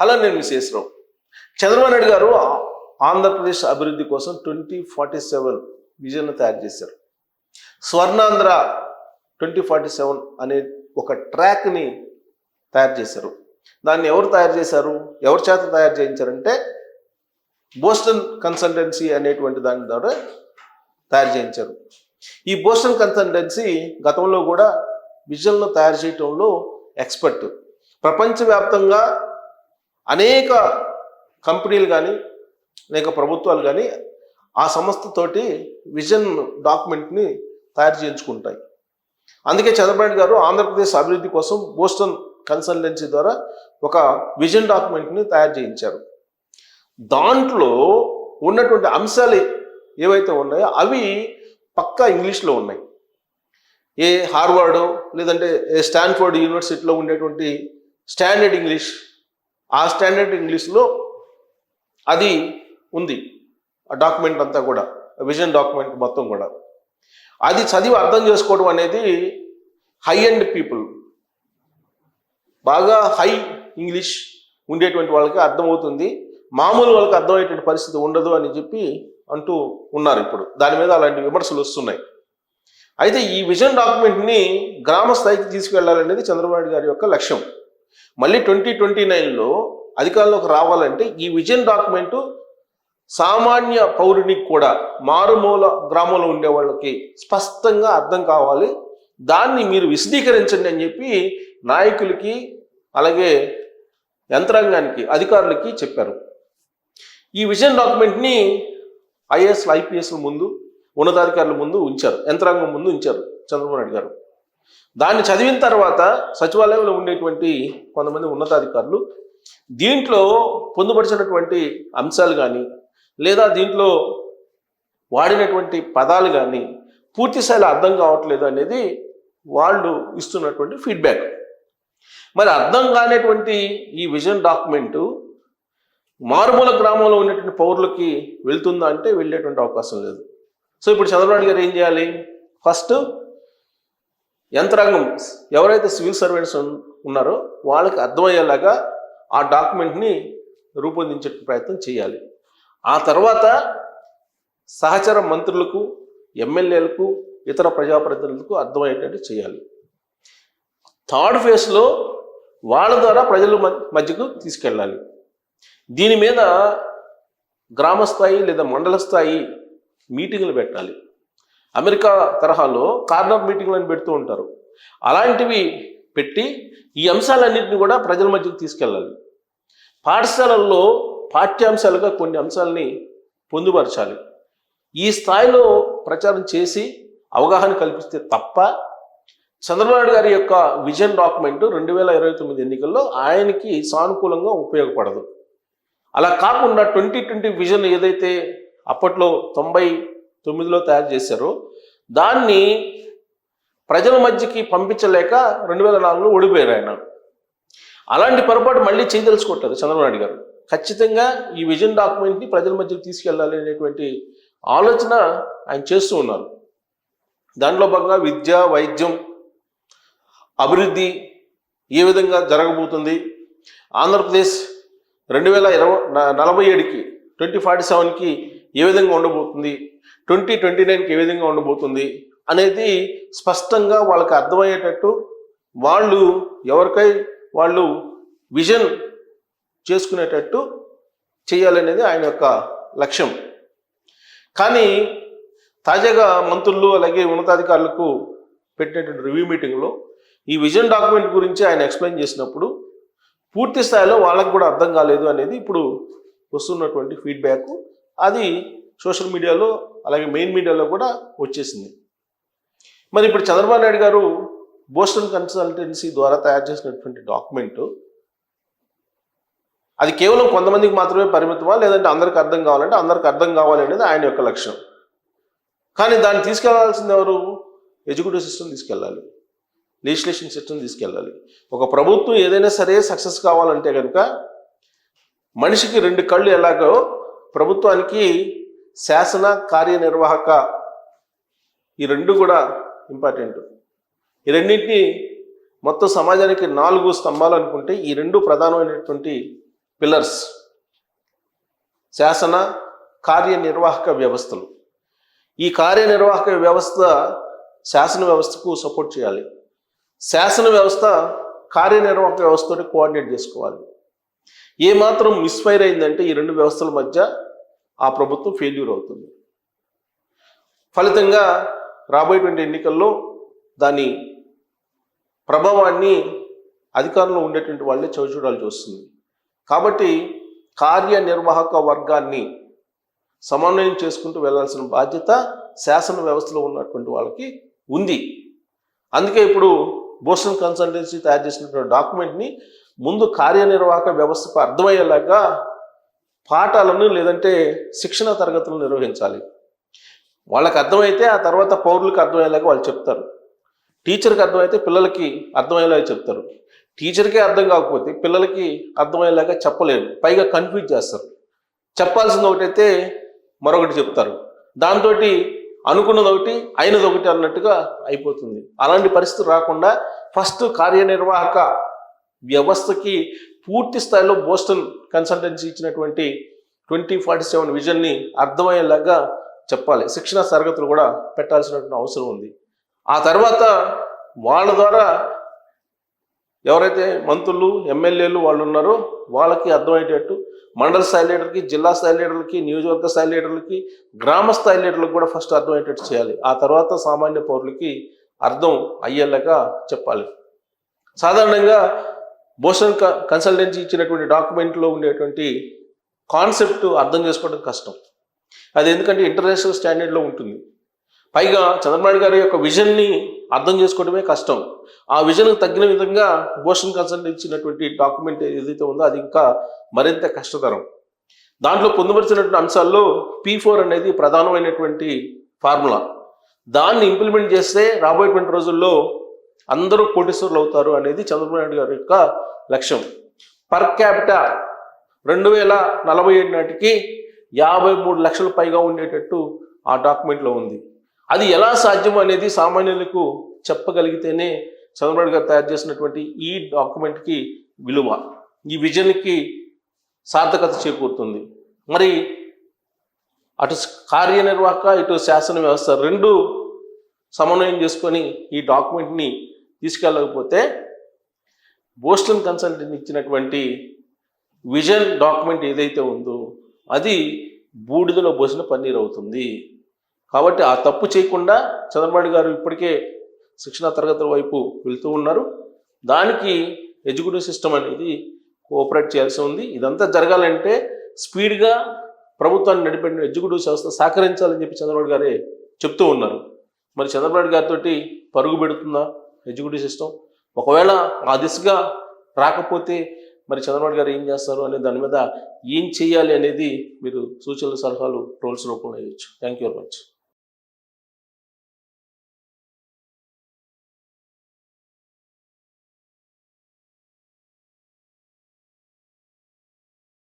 Hello నేను విశేషరావు చంద్రబాబు నాయుడు గారు ఆంధ్రప్రదేశ్ అభివృద్ధి కోసం ట్వంటీ ఫార్టీ సెవెన్ విజన్ తయారు చేశారు. స్వర్ణాంధ్ర ట్వంటీ ఫార్టీ సెవెన్ అనే ఒక ట్రాక్ని తయారు చేశారు. దాన్ని ఎవరు తయారు చేశారు? ఎవరి చేత తయారు చేయించారంటే బోస్టన్ కన్సల్టెన్సీ అనేటువంటి దాని ద్వారా తయారు చేయించారు. ఈ బోస్టన్ కన్సల్టెన్సీ గతంలో కూడా విజన్లు తయారు చేయటంలో ఎక్స్పర్ట్. ప్రపంచవ్యాప్తంగా అనేక కంపెనీలు కానీ అనేక ప్రభుత్వాలు కానీ ఆ సంస్థతోటి విజన్ డాక్యుమెంట్ని తయారు చేయించుకుంటాయి. అందుకే చంద్రబాబు గారు ఆంధ్రప్రదేశ్ అభివృద్ధి కోసం బోస్టన్ కన్సల్టెన్సీ ద్వారా ఒక విజన్ డాక్యుమెంట్ని తయారు చేయించారు. దాంట్లో ఉన్నటువంటి అంశాలు ఏవైతే ఉన్నాయో అవి పక్కా ఇంగ్లీష్లో ఉన్నాయి. ఏ హార్వర్డ్ లేదంటే ఏ స్టాన్ఫోర్డ్ యూనివర్సిటీలో ఉండేటువంటి స్టాండర్డ్ ఇంగ్లీష్ ఆ స్టాండర్డ్ ఇంగ్లీష్లో అది ఉంది. ఆ డాక్యుమెంట్ అంతా కూడా విజన్ డాక్యుమెంట్ మొత్తం కూడా. అది చదివి అర్థం చేసుకోవడం అనేది హై అండ్ పీపుల్. బాగా హై ఇంగ్లీష్ ఉండేటువంటి వాళ్ళకి అర్థమవుతుంది. మామూలు వాళ్ళకి అర్థమయ్యేటువంటి పరిస్థితి ఉండదు అని చెప్పి అంటూ ఉన్నారు ఇప్పుడు. దాని మీద అలాంటి విమర్శలు వస్తున్నాయి. అయితే ఈ విజన్ డాక్యుమెంట్ని గ్రామ స్థాయికి తీసుకెళ్ళాలనేది చంద్రబాబు నాయుడు గారి యొక్క లక్ష్యం. మళ్ళీ ట్వంటీ ట్వంటీ నైన్లో అధికారంలోకి రావాలంటే ఈ విజన్ డాక్యుమెంటు సామాన్య పౌరునికి కూడా మారుమూల గ్రామంలో ఉండే వాళ్ళకి స్పష్టంగా అర్థం కావాలి. దాన్ని మీరు విశదీకరించండి అని చెప్పి నాయకులకి అలాగే యంత్రాంగానికి అధికారులకి చెప్పారు. ఈ విజన్ డాక్యుమెంట్ని ఐఏఎస్ ఐపీఎస్ల ముందు ఉన్నతాధికారుల ముందు ఉంచారు. యంత్రాంగం ముందు ఉంచారు చంద్రబాబు నాయుడు గారు. దాన్ని చదివిన తర్వాత సచివాలయంలో ఉండేటువంటి కొంతమంది ఉన్నతాధికారులు దీంట్లో పొందుపరిచినటువంటి అంశాలు కానీ లేదా దీంట్లో వాడినటువంటి పదాలు కానీ పూర్తిస్థాయిలో అర్థం కావట్లేదు అనేది వాళ్ళు ఇస్తున్నటువంటి ఫీడ్బ్యాక్. మరి అర్థం కానిటువంటి ఈ విజన్ డాక్యుమెంటు మారుమూల గ్రామంలో ఉన్నటువంటి పౌరులకి వెళ్తుందా అంటే వెళ్ళేటువంటి అవకాశం లేదు. సో ఇప్పుడు చంద్రబాబు గారు ఏం చేయాలి? ఫస్ట్ యంత్రాంగం ఎవరైతే సివిల్ సర్వెంట్స్ ఉన్నారో వాళ్ళకి అర్థమయ్యేలాగా ఆ డాక్యుమెంట్ని రూపొందించే ప్రయత్నం చేయాలి. ఆ తర్వాత సహచర మంత్రులకు ఎమ్మెల్యేలకు ఇతర ప్రజాప్రతినిధులకు అర్థమయ్యేటట్టు చేయాలి. థర్డ్ ఫేజ్లో వాళ్ళ ద్వారా ప్రజల మ- మధ్యకు తీసుకెళ్ళాలి. దీని మీద గ్రామ స్థాయి లేదా మండల స్థాయి మీటింగులు పెట్టాలి. అమెరికా తరహాలో కార్నర్ మీటింగ్లు అని పెడుతూ ఉంటారు. అలాంటివి పెట్టి ఈ అంశాలన్నింటినీ కూడా ప్రజల మధ్యకు తీసుకెళ్ళాలి. పాఠశాలల్లో పాఠ్యాంశాలుగా కొన్ని అంశాలని పొందుపరచాలి. ఈ స్థాయిలో ప్రచారం చేసి అవగాహన కల్పిస్తే తప్ప చంద్రబాబు నాయుడు గారి యొక్క విజన్ డాక్యుమెంట్ రెండు వేల ఇరవై తొమ్మిది ఎన్నికల్లో ఆయనకి సానుకూలంగా ఉపయోగపడదు. అలా కాకుండా ట్వంటీ ట్వంటీ విజన్ ఏదైతే అప్పట్లో తొంభై తొమ్మిదిలో తయారు చేశారో దాన్ని ప్రజల మధ్యకి పంపించలేక రెండు వేల నాలుగులో ఓడిపోయారు ఆయన. అలాంటి పొరపాటు మళ్ళీ చేయదలుచుకుంటారు చంద్రబాబు నాయుడు గారు. ఖచ్చితంగా ఈ విజన్ డాక్యుమెంట్ని ప్రజల మధ్యకి తీసుకెళ్ళాలి అనేటువంటి ఆలోచన ఆయన చేస్తూ ఉన్నారు. దాంట్లో భాగంగా విద్య వైద్యం అభివృద్ధి ఏ విధంగా జరగబోతుంది? ఆంధ్రప్రదేశ్ రెండు వేల ఇరవై నలభై ఏడుకి ట్వంటీ ఫార్టీ సెవెన్కి ఏ విధంగా ఉండబోతుంది? ట్వంటీ ట్వంటీ నైన్కి ఏ విధంగా ఉండబోతుంది? అనేది స్పష్టంగా వాళ్ళకి అర్థమయ్యేటట్టు వాళ్ళు ఎవరికై వాళ్ళు విజన్ చేసుకునేటట్టు చేయాలనేది ఆయన యొక్క లక్ష్యం. కానీ తాజాగా మంత్రులు అలాగే ఉన్నతాధికారులకు పెట్టినటువంటి రివ్యూ మీటింగ్లో ఈ విజన్ డాక్యుమెంట్ గురించి ఆయన ఎక్స్ప్లెయిన్ చేసినప్పుడు పూర్తి స్థాయిలో వాళ్ళకు కూడా అర్థం కాలేదు అనేది ఇప్పుడు వస్తున్నటువంటి ఫీడ్బ్యాక్. అది సోషల్ మీడియాలో అలాగే మెయిన్ మీడియాలో కూడా వచ్చేసింది. మరి ఇప్పుడు చంద్రబాబు నాయుడు గారు బోస్టన్ కన్సల్టెన్సీ ద్వారా తయారు చేసినటువంటి డాక్యుమెంట్ అది కేవలం కొంతమందికి మాత్రమే పరిమితమా లేదంటే అందరికి అర్థం కావాలంటే అందరికి అర్థం కావాలి అనేది ఆయన యొక్క లక్ష్యం. కానీ దాన్ని తీసుకెళ్ళాల్సింది ఎవరు? ఎడ్యుకేటివ్ సిస్టమ్ తీసుకెళ్ళాలి. లెజిస్లేషన్ సిస్టమ్ తీసుకెళ్ళాలి. ఒక ప్రభుత్వం ఏదైనా సరే సక్సెస్ కావాలంటే కనుక మనిషికి రెండు కళ్ళు ఎలాగో ప్రభుత్వానికి శాసన కార్యనిర్వాహక ఈ రెండు కూడా ఇంపార్టెంట్. ఈ రెండింటిని మొత్తం సమాజానికి నాలుగు స్తంభాలు అనుకుంటే ఈ రెండు ప్రధానమైనటువంటి పిల్లర్స్ శాసన కార్యనిర్వాహక వ్యవస్థలు. ఈ కార్యనిర్వాహక వ్యవస్థ శాసన వ్యవస్థకు సపోర్ట్ చేయాలి. శాసన వ్యవస్థ కార్యనిర్వాహక వ్యవస్థతో కోఆర్డినేట్ చేసుకోవాలి. ఏ మాత్రం మిస్ఫైర్ అయిందంటే ఈ రెండు వ్యవస్థల మధ్య ఆ ప్రభుత్వం ఫెయిల్యూర్ అవుతుంది. ఫలితంగా రాబోయేటువంటి ఎన్నికల్లో దాని ప్రభావాన్ని అధికారంలో ఉండేటువంటి వాళ్ళే చవిచూడాల్సి వస్తుంది కాబట్టి కార్యనిర్వాహక వర్గాన్ని సమన్వయం చేసుకుంటూ వెళ్ళాల్సిన బాధ్యత శాసన వ్యవస్థలో ఉన్నటువంటి వాళ్ళకి ఉంది. అందుకే ఇప్పుడు బోస్టన్ కన్సల్టెన్సీ తయారు చేసినటువంటి డాక్యుమెంట్ని ముందు కార్యనిర్వాహక వ్యవస్థకు అర్థమయ్యేలాగా పాఠాలను లేదంటే శిక్షణ తరగతులను నిర్వహించాలి. వాళ్ళకి అర్థమైతే ఆ తర్వాత పౌరులకు అర్థమయ్యేలాగా వాళ్ళు చెప్తారు. టీచర్కి అర్థమైతే పిల్లలకి అర్థమయ్యేలాగా చెప్తారు. టీచర్కే అర్థం కాకపోతే పిల్లలకి అర్థమయ్యేలాగా చెప్పలేరు. పైగా కన్ఫ్యూజ్ చేస్తారు. చెప్పాల్సింది ఒకటైతే మరొకటి చెప్తారు. దాంతో అనుకున్నది ఒకటి అయినది ఒకటి అన్నట్టుగా అయిపోతుంది. అలాంటి పరిస్థితి రాకుండా ఫస్ట్ కార్యనిర్వాహక వ్యవస్థకి పూర్తి స్థాయిలో బోస్టన్ కన్సల్టెన్సీ ఇచ్చినటువంటి ట్వంటీ ఫార్టీ సెవెన్ విజన్ని అర్థమయ్యేలాగా చెప్పాలి. శిక్షణ తరగతులు కూడా పెట్టాల్సినటువంటి అవసరం ఉంది. ఆ తర్వాత వాళ్ళ ద్వారా ఎవరైతే మంత్రులు ఎమ్మెల్యేలు వాళ్ళు ఉన్నారో వాళ్ళకి అర్థమయ్యేటట్టు మండల స్థాయి లీడర్కి జిల్లా స్థాయి లీడర్లకి నియోజకవర్గ స్థాయి లీడర్లకి గ్రామ స్థాయి లీడర్లకు కూడా ఫస్ట్ అర్థమయ్యేటట్టు చేయాలి. ఆ తర్వాత సామాన్య పౌరులకి అర్థం అయ్యేలాగా చెప్పాలి. సాధారణంగా బోస్టన్ క- కన్సల్టెన్సీ ఇచ్చినటువంటి డాక్యుమెంట్లో ఉండేటువంటి కాన్సెప్ట్ అర్థం చేసుకోవడం కష్టం. అది ఎందుకంటే ఇంటర్నేషనల్ స్టాండర్డ్లో ఉంటుంది. పైగా చంద్రబాబు గారి యొక్క విజన్ని అర్థం చేసుకోవడమే కష్టం. ఆ విజన్కు తగ్గిన విధంగా బోషన్ కన్సల్ట్ ఇచ్చినటువంటి డాక్యుమెంట్ ఏదైతే ఉందో అది ఇంకా మరింత కష్టతరం. దాంట్లో పొందుపరిచినటువంటి అంశాల్లో పీ ఫోర్ అనేది ప్రధానమైనటువంటి ఫార్ములా. దాన్ని ఇంప్లిమెంట్ చేస్తే రాబోయేటువంటి రోజుల్లో అందరూ కోటీశ్వరులు అవుతారు అనేది చంద్రబాబు నాయుడు గారి యొక్క లక్ష్యం. పర్ క్యాపిటా రెండు వేల నలభై ఏడు నాటికి యాభై మూడు లక్షల పైగా ఉండేటట్టు ఆ డాక్యుమెంట్లో ఉంది. అది ఎలా సాధ్యం అనేది సామాన్యులకు చెప్పగలిగితేనే చంద్రబాబు గారు తయారు చేసినటువంటి ఈ డాక్యుమెంట్కి విలువ ఈ విజన్కి సార్థకత చేకూరుతుంది. మరి అటు కార్యనిర్వాహక ఇటు శాసన వ్యవస్థ రెండు సమన్వయం చేసుకొని ఈ డాక్యుమెంట్ని తీసుకెళ్ళకపోతే బోస్టన్ కన్సల్టెంట్ ఇచ్చినటువంటి విజన్ డాక్యుమెంట్ ఏదైతే ఉందో అది బూడిదలో పోసిన పన్నీర్ అవుతుంది. కాబట్టి ఆ తప్పు చేయకుండా చంద్రబాబు గారు ఇప్పటికే శిక్షణ తరగతుల వైపు వెళ్తూ ఉన్నారు. దానికి ఎడ్యుకేటివ్ సిస్టమ్ అనేది కోఆపరేట్ చేయాల్సి ఉంది. ఇదంతా జరగాలంటే స్పీడ్గా ప్రభుత్వాన్ని నడిపే ఎడ్యుకేటివ్ సంస్థ సహకరించాలని చెప్పి చంద్రబాబు గారే చెప్తూ ఉన్నారు. మరి చంద్రబాబు గారితో పరుగు పెడుతుందా ఎడ్యుకేటివ్ సిస్టమ్? ఒకవేళ ఆ దిశగా రాకపోతే మరి చంద్రబాబు గారు ఏం చేస్తారు అనే దాని మీద ఏం చేయాలి అనేది మీరు సూచనలు సలహాలు రోల్స్ రూపంలో ఇవ్వచ్చు థ్యాంక్ యూ వెరీ మచ్